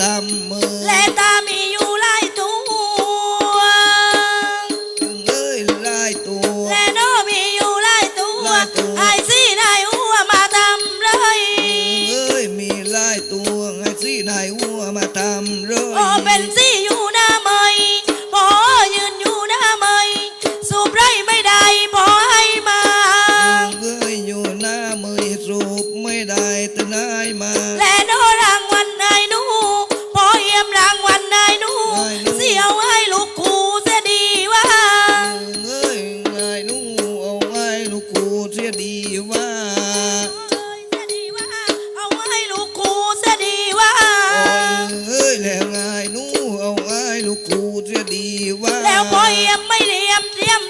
อย่ แล้วพอเยี่ยมไม่เลียมเตรียม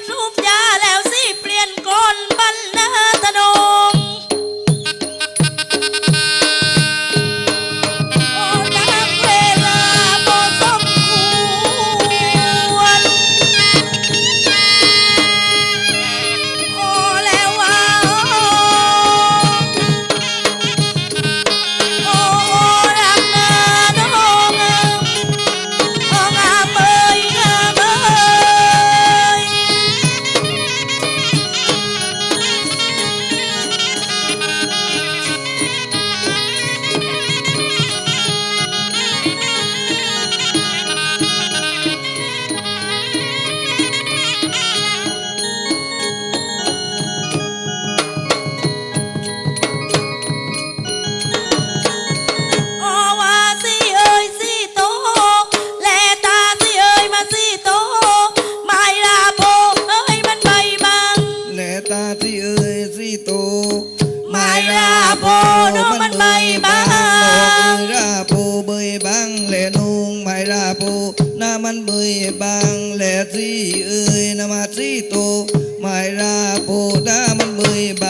างแหลที่เอ่ยนามาที่โตไมาราโพดามันมือบา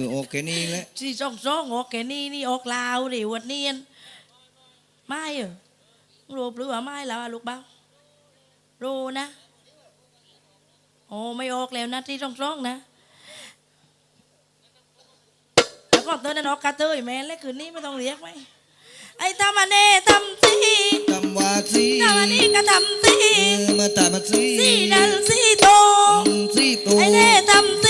ออโอเคนี่แหละสีซองซองโอเคนี่นี่ออกลาวดิวันเนียนไม่เหรอรูปหรือว่าไม่แล้วอะลูกเบ้ารู้นะ โอ้ไม่ออกแล้วนะที่ซองซองนะแล้วก็เตือนนั่นออกกระเตยแม่นเลยคืนนี้ไม่ต้องเรียกไหมไอ้ทำมาเน่ทำสิทำว่าสิทำอันนี้ก็ทำสิเออมาทำมาสิสีนันสีโตอืมสิโตไอ้เน่ทำสี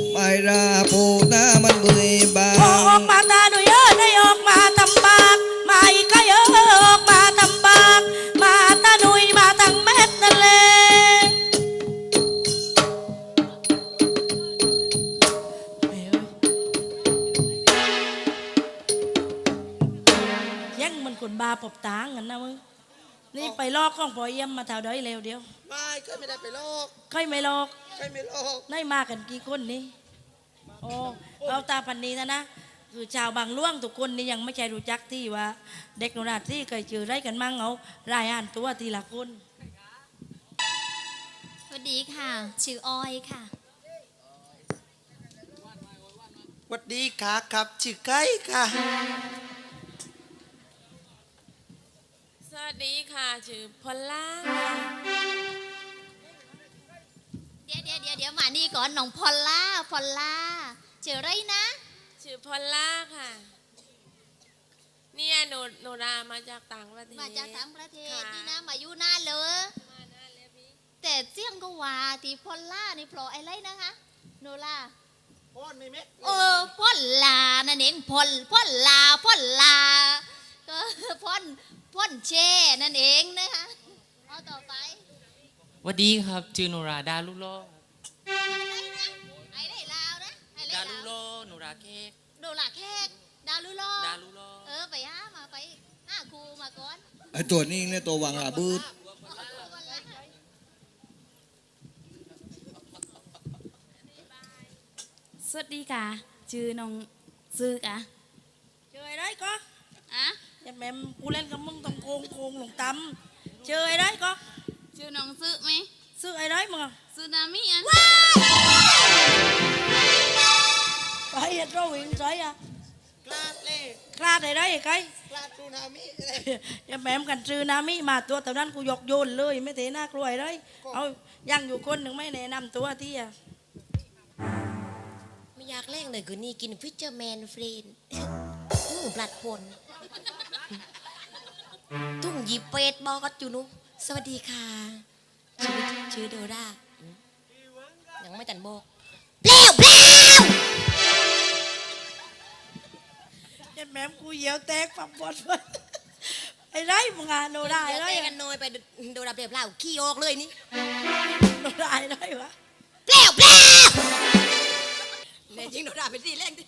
แล้วมาทำสิโตไอ้ทำว่าไม้ลาโปโอ้ไม่ราโปไอ้ไม้เน่ลาโปเออไม่ราโปไอ้ใบอันนี้ใบบังมันใบบังเบยบังทำสีทำโตลาโปไอ้มันใบบังน้องเออทำสิทำโตไม้ลาโปนะมันใบบังลาโนงเออราโปเบยบังเลนูไม่ราโปดามันเบยบังเลทำสิโนมาทำโตไม่ราโปดามันเบยบัพออองกมาตาหนูเยอะได้ออกมาทำปากมาอีกก็เยอะออกมาทำปากมาตาหนุยมาทั้งเม็ดนั่นแหละยังมันคนบาปบตางกันนะมึงนี่ไปลอกของพอเยี่ยมมาแถวเดอยเร็วเดียวไม่ก็ไม่ได้ไปโลกค่อยไม่ลอกใช่ไม่โลกได้มากันกี่คนนี่ โอ้เอาตาพันนี้นะนะคือชาวบางล่วงทุกคนนี่ยังไม่ใช่รู้จักที่ว่า เด็กโนราที่เคยเจอไรกันมั่งเอารายอ่านตัวทีละคนสวัสดีค่ะ ชื่อออยค่ะหวัดดีค่ะครับชื่อไก่ค่ะ สวัสดีค่ะ ชื่อพอลล่า นี่ก่อนน้องพอลล่าพอลล่าเจออะไรนะชื่อพอลล่าค่ะเนี่ยหนูหนูนามาจากต่างประเทศมาจากต่างประเทศค่ะนี่นะมาอยู่นานเลยมาหน้าแล้วพี่แต่เสียงก็ว่าที่พอลล่านี่เพราะอะไรนะคะ โนล่าป้อนไม่เม็ดเออพ่นลานั่นเองพ่นพ่นลาพ่นลาก็พ่นพ่นเช่นั่นเองนะคะเอาต่อไปสวัสดีครับ ชื่อโนราดาลุโลอะ ไรนะไอ้ไรลาวนะไอ้ไรดาลาลุวโลโนราเค้กโดลาแขกดาวลุโลดาลุโลเออไปห้ามาไปห้าครูมาก่อนไอ้ตัวนี้เนี่ยตัววังระบืดสวัสดีค่ะชื่อน้องซื้อกะเจอไอ้ได้ก็อะอย่าแม่มกูเล่นกับมึงต้องโกงโกงหลงตำเจอไอ้ได้ก็ชื่อน้องซื้อไหมซื้อไอ้ ได้มึงอะซื้อนามิอะไปอะเราวิ่งใส่อะกลาดเลยคลาดไอ้ได้ไอ้ไก่กลาดตูนามิเลยอย่าแม่มกันซื้อนามิมาตัวแต่นั้นกูยกโยนเลย ไม่เทน่ากลัวไอ้ได้เอายังอยู่คนหนึ่งไม่แนะนำตัวที่อะไม่อยากแรงเลยคือนี่กินฟิชเจอร์แมนเฟรนหมูปลัดพลทุ่งหยิบเป็ดบอกจูนุสวัสดีค่ะชื่อชื่อโดราอืม ยังไม่ตันบอกเปล่วเปล่วอย่าแม่มกูเหยียวแตกปับบอดเลยไอ้ได้มึงอะโนได้เดี๋ยวได้เตะกันหน้อยไปโดราเปล่วเปล่าขี้ออกเลยนี่โนได้ได้วะเปล่วเปล่าแน่จริงโดราเป็นสีแรงดิ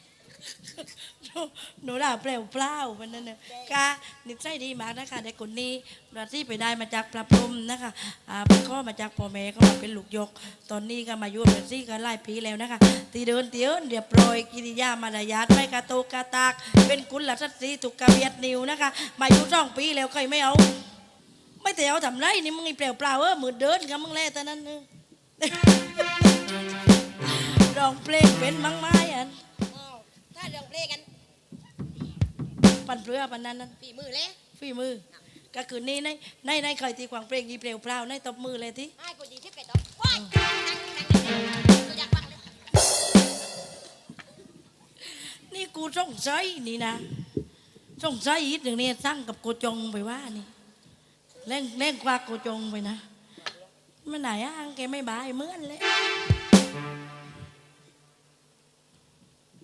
หนูด่าเปล่าเปล่ามันนั่นน่ะกานิสัยดีมากนะคะเด็กคนนี้เราที่ไปได้มาจากพระพรมนะคะอ่าก็มาจากพ่อแม่ก็มาเป็นลูกยก ตอนนี้ก็มาอยู่เป็นซี่ก็ไล่ปีแล้วนะคะ ตีเดินเตี้ยนเรียบร้อยกิริยามารยาทไม่กระโตกกระตาก เป็นกุลสตรีถูกกระเบียดนิ้วนะคะ มาอยู่สองปีแล้วใครไม่เอา ไม่แต่เอาทำไรนี่มึงไอ้เปล่าเปล่าเออมือเดินกับมึงแล่แต่นั้นเออร้องเพลงเป็นมั้งไม้อัน ถ้าเรื่องเพลงกันปันเรือปันนั้นนั้นฝีมือเลยฝีมือ ก็คือนี่ในในในเคยตีควางเพลงยีเปลวเปล่าในตบมือเลยที่ให้กูดีที่ไก่ต้องว้ายนั่งนั่งนั่งตัวอยากฟังเลยนี่กูสงสัยนี่นะสงสัยอีกหนึ่งนี่สร้างกับโกจงไปว่านี่เล่งเล่งกว่าโกจงไปนะมันไหนอะแกไม่บายเหมือนเลย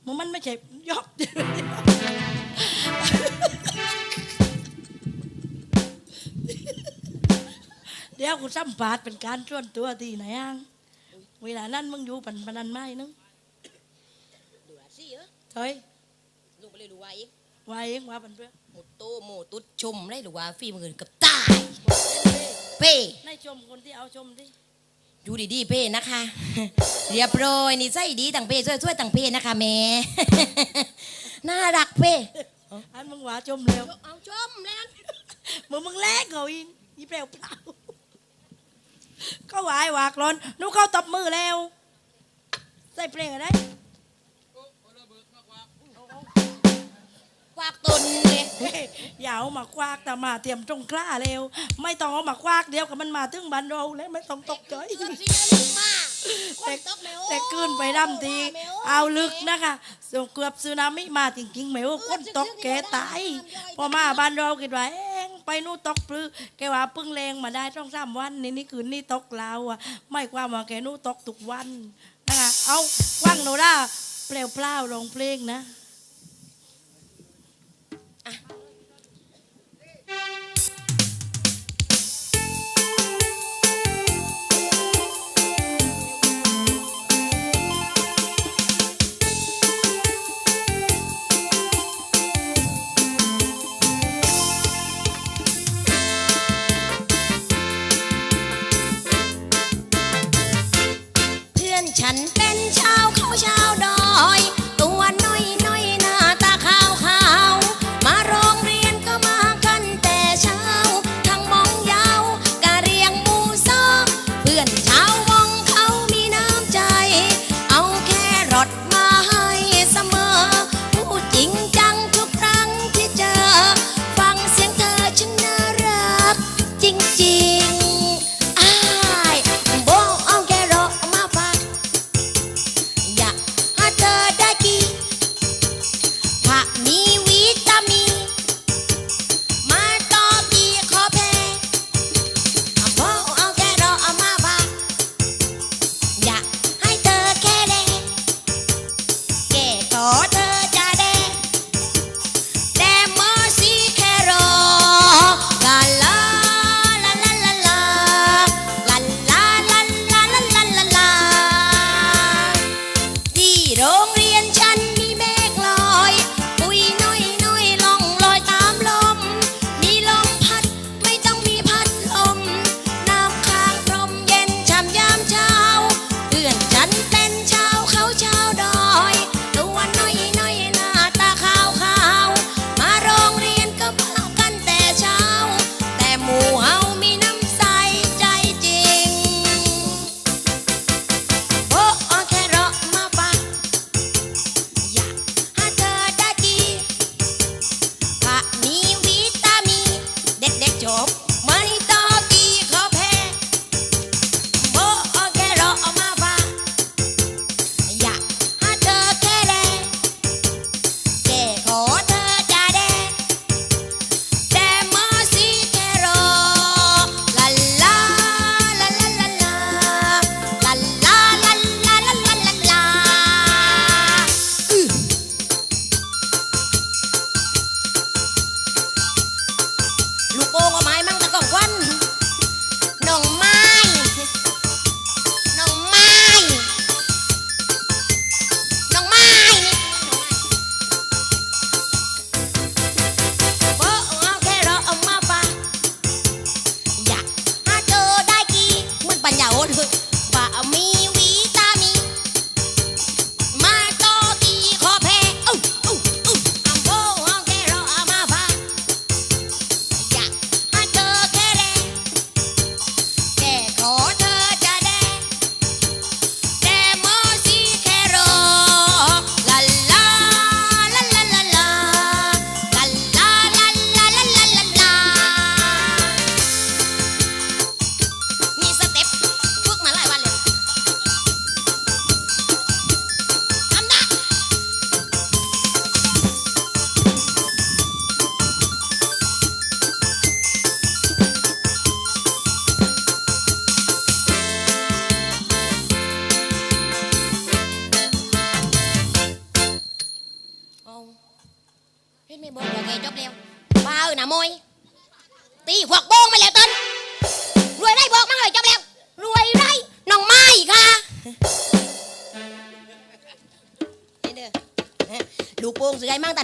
มันมันไม่ใช่ยอบเดี๋ยวกูสัมภาษณ์เป็นการส่วนตัวที่ไหนอะเวลานั้นมึงอยู่ปันปนันไม่นึงดูละสิเออเฮ้ยลูกก็เลยรู้ว่าเองว่าเองว่าปันเพื่อหมดโตหมดตุดชมได้หรือว่าฝีมือกับตายเป้ในชมคนที่เอาชมที่ อยู่ดีๆเป้นะคะ เรียบร้อยนี่ใส่ดีต่างเป้ช่วยๆต่างเป้นะคะแม่น่ารักเป้อันมึงว่าชมเร็วเอาชมแล้วมึงมึงแลกเขาอีอีเปลวเปล่าก็หวายวากร้อนหนูเข้าตบมือแล้ว ใส่เพลงอะไร ควักตนเลยเฮ้ยอย่าเอามาควากแต่มาเตรียมตรงกล้าเร็ว ไม่ต้องเอามาควากเดียวกับมันมาถึงบันเราแล้วไม่ต้องตกใจเกือบสิได้ลูกมาแต่แต่ขึ้นไปดำทีเอาลึกนะคะส่งเกือบสึนามิมาจริงๆไม่ว่าคนตกแกตายพอมาบ้านเราคิดว่าเองไปนู่นตกปลือแกว่าเพิ่งแรงมาได้ต้องสามวันนี่นี่คืนนี่ตกลาวอะ ไม่ความว่าแกนู่นตกทุกวันนะคะเอาว่างโนด้าเปลวเปล่าร้องเพลงนะเพื่ อนฉัน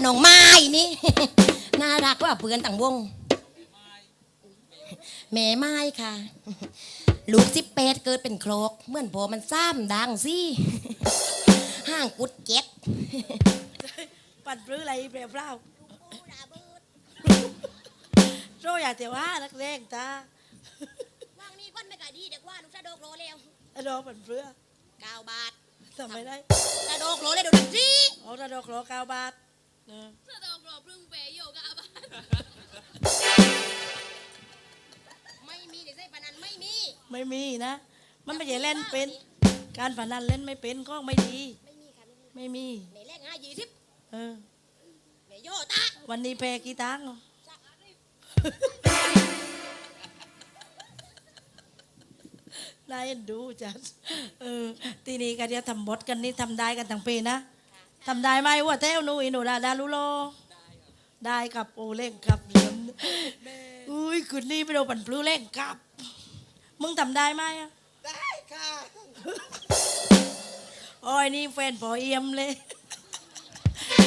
น้องไม้นี่ น่ารักกว่าเพื่อนต่างวงแม่ไม้ค่ะ ลูกสิบแปดเกิดเป็นโครกเหมือนพอมันซ้ำดังสิห้างกุดเจ็ดปั่นปลื้ออะไรเปล่าเปล่าโรอยากแต่ว่านักเลงตาว่างนี้ก้นไม่กะดีเด็กว่าลูกชาโดกโลเร็วไอ้ดอกปั่นปลื้อเก้าบาททำไม่ได้ชาโดกโลเลยดูดังสิเอาถ้าดอกรอเก้าบาทเออ ไม่มีเด็กใส่ปานนันไม่มี ไม่มีนะ มันไม่ใช่เล่นเป็น การพนันเล่นไม่เป็นก็ไม่ดี ไม่มีค่ะไม่มีไม่มี แม่แรกห้ายี่สิบเออ แม่โยตาวันนี้แพ้กี่ตังค์นายเอ็นดูจัด เออ ทีนี้ก็จะทำบทกันนี่ทำได้กันทั้งปีนะ ทำได้ไหมว่าเต้วหนูอินูดาดาลุโล ได้กับโอเล่งกับเหลี่ยมอุ้ยคืนนี้ไปโดนปั่นปลื้เล่งกับ มึงทำได้ไหมอะได้ค่ะโอ้ยนี่แฟนพอเอียมเลย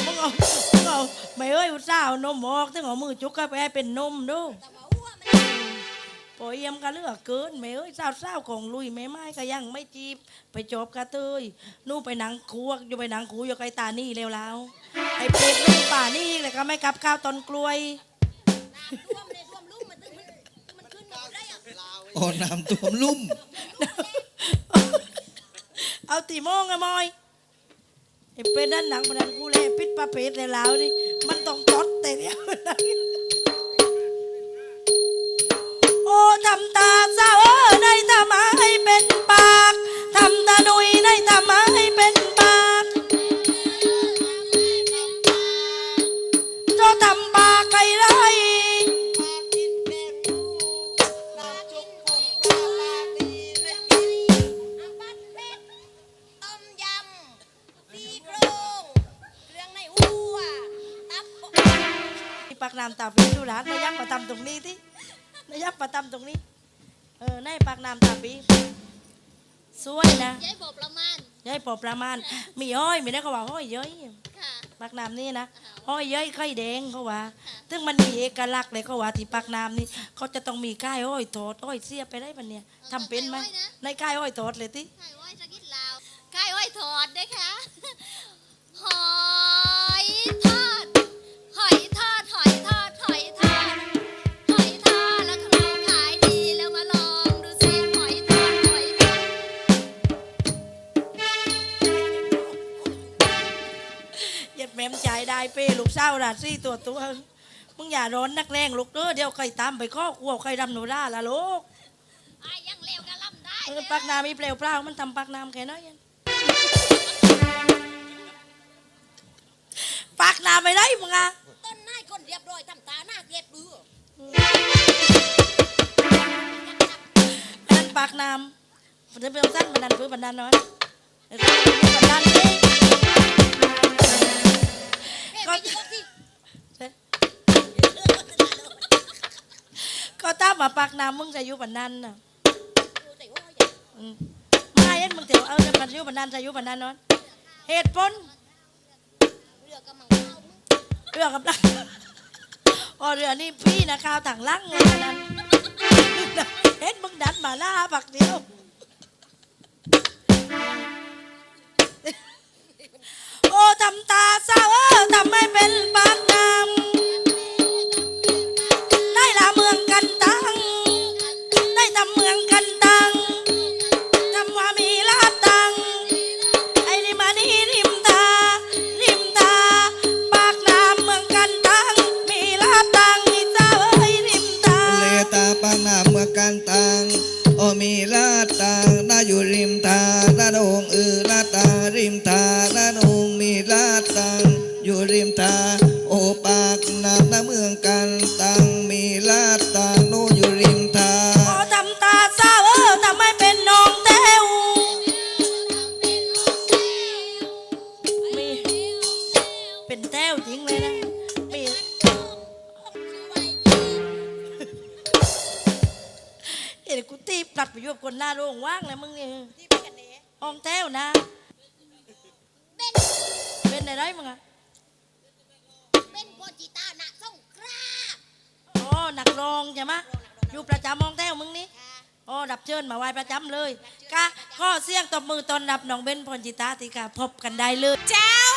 มึงเอามึงเอาไม่เอ้ยอุตส่าห์เอานมออกถึงเอามือจุกเข้าไปให้เป็นนมดู พอเอี่ยมก็เลือกเกินไม่เอ้ยสาวสาวๆของลุยไม่ไม้ก็ยังไม่จีบ ไปจบกระเตยนู่นไปหนังคูอยู่ไปหนังคูอยู่ไกลตานี่เร็วแล้วไอ้เป็ดนู่นป่านี่เลยก็ไม่กลับข้าวตอนกล้วยท่วมเลยท่วมลุ่มมันตึงมันมันขึ้นมาได้อะโอ้น้ำท่วมลุ่ม เอาตีโมงอะมอยไอ้เป็นนั่นหนังมันนันกูเลยปิดประเภทเลยแล้วนี่มันต้องจดแต่เนี่ย โอ้ทำตาเศร้า อประมาณมีอ้อยมีนะเขาว่าอ้อยเย้ยค่ะปากน้ำนี่นะอ้อยเย้ยไข่แดงเขาว่าซึ่งมันมีเอกลักษณ์เลยเขาว่าที่ปากน้ำนี่เขาจะต้องมีก้ายอ้อยทอดอ้อยเสียบไปได้ปะเนี่ยทำเป็นไหมในก้ายอ้อยทอดเลยที่ไข่อ้อยจะกินลาวไข่อ้อยทอดนะคะ ได้เป้ลูกเศร้าราซี่ตัวตัวมึงอย่าร้อนนักแรงลูกเด้อเดี๋ยวใครตามไปข้อครัวใครรำหนูร่าละลูกอะยังเร็วก็ล่ำได้เออปากน้ำมีเปลวเปล่ามันทำปากน้ำแค่น้อยยังปากน้ำไม่ได้มึงอะต้นหน้าคนเรียบร้อยทำตาหน้าเกลียดเบื่อนั่นปากน้ำจะเป็นสั้นบันดันพื้นบันดันน้อยเออบันดันนี่แม่ไม่ย กสิก็ตามาปากน้ำมึงจะอยู่บันดันน่ะดูแต่ว่าอย่าอืมไม่เอ็นมึงเดี๋ยวเออมันอยู่บันดันจะอยู่บันดันน้อยเหตุผลเรือกำลังข้ามึงเรือกับดันอ๋อเรือนี้พี่นะข้าวต่างลังเลยบันดันเห็นมึงดันมาล่าปักเดียวำตาเศร้าทำไม่เป็นปากน้ำได้ละเมืองกันตัง ได้ทำเมืองกันตังทำว่ามีลาตัง ไอ้นี่มานี่ริมตา ริมตา ปากน้ำเมืองกันตัง มีลาตังนี่เจ้าเอ้ยริมตาเลตาปางน้ำเมื่อกันตัง โอมีลาตังน่าอยู่ริมทาลาดงเออลาตาริมทาลาดงมีลาดตัง ตา โอปากนาณเมืองกันตังมีลาดตาโนอยู่ริมทาง ขอทำตาเศร้าเออทำไม่เป็นน้องเต้วเป็นเต้วจริงเลยนะมีเอ็นกูตีปลัดไปอยู่กบคนหน้าโล่งว่างเลยมึงเนี่ยอองเต้วนะ เป็นอะไรมึงอะ รองใช่ไหมอยู่ประจำมองแท้วมึงนี่โอ๋อดับเชิญมาไหว้ประจำเลยก็ข้อเสียงตบมือตอนดับน้องเบนพรจิตาติกาพบกันได้เลยเจ้า